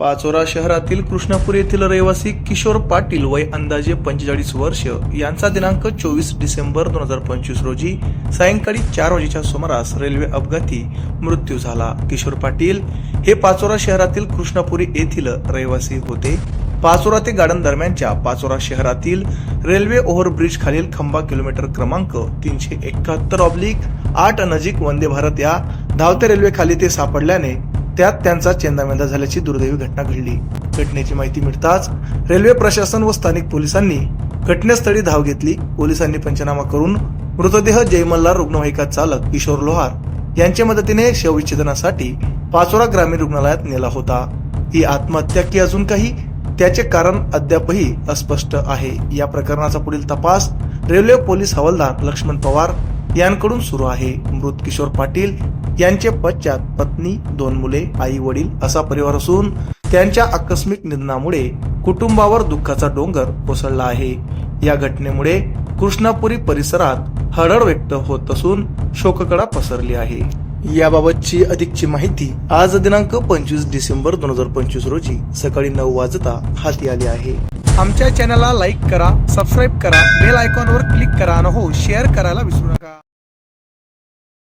पाचोरा शहरातील कृष्णापूर येथील रहिवासी किशोर पाटील वय अंदाजे पंचेचाळीस वर्ष यांचा दिनांक चोवीस डिसेंबर दोन हजार पंचवीस रोजी सायंकाळी चार वाजेच्या सुमारास रेल्वे अपघाती मृत्यू झाला. किशोर पाटील हे पाचोरा शहरातील कृष्णापुरी येथील रहिवासी होते. पाचोरा ते गार्डन दरम्यानच्या पाचोरा शहरातील रेल्वे ओव्हरब्रिज खालील खंबा किलोमीटर क्रमांक तीनशे एकाहत्तर ऑब्लिक आठ नजीक वंदे भारत या धावत्या रेल्वे खाली ते सापडल्याने त्यात त्यांचा चेंदामेंदा झाल्याची दुर्दैवी घटना घडली. घटनेची माहिती मिळताच रेल्वे प्रशासन व स्थानिक पोलिसांनी घटनास्थळी धाव घेतली. पोलिसांनी पंचनामा करून मृतदेह जयमल्ला रुग्णवाहिका चालक किशोर लोहार यांच्या मदतीने शवविच्छेदनासाठी पाचोरा ग्रामीण रुग्णालयात नेला होता. ही आत्महत्या की अजून काही? त्याचे कारण अद्यापही अस्पष्ट आहे. या प्रकरणाचा पुढील तपास रेल्वे पोलीस हवालदार लक्ष्मण पवार यांकडून सुरू आहे. मृत किशोर पाटील यांचे पश्चात पत्नी दोन मुले आई वडील असा परिवार असून त्यांच्या आकस्मिक निधनामुळे कुटुंबावर दुःखाचा डोंगर कोसळला आहे. या घटनेमुळे कृष्णापुरी परिसरात हळहळ व्यक्त होत असून शोककडा पसरली आहे. याबाबतची अधिकची माहिती आज दिनांक पंचवीस डिसेंबर दोन हजार पंचवीस रोजी सकाळी नऊ वाजता हाती आली आहे. आमच्या चॅनलला लाईक करा सबस्क्राईब करा बेल आयकॉनवर क्लिक करा आणि हो शेअर करायला विसरू नका.